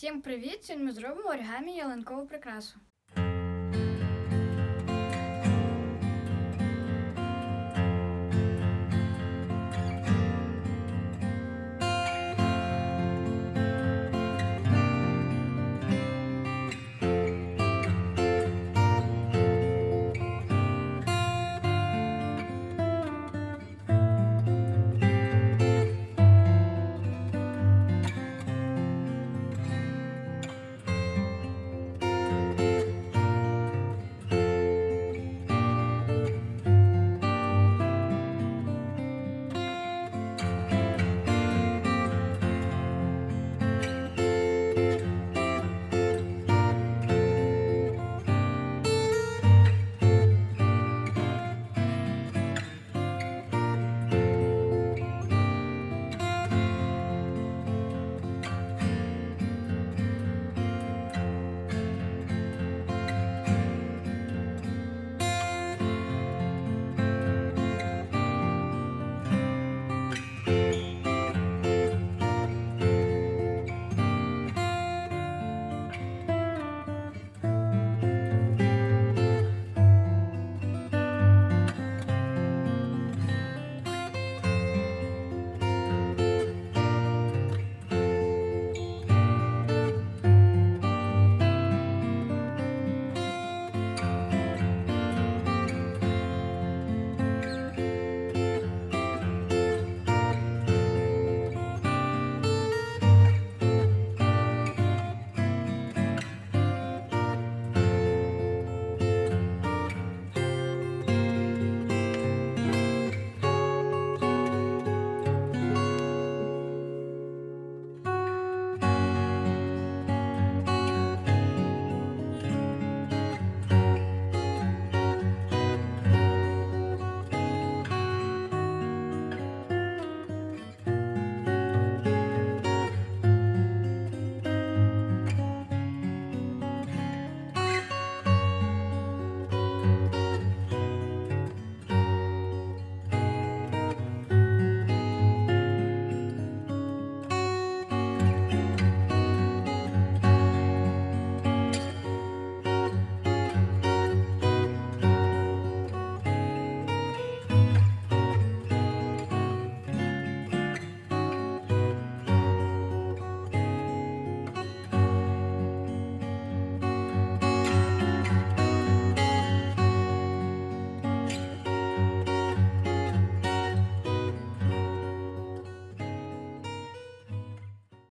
Всім привіт! Сьогодні ми зробимо оригамі ялинкову прикрасу.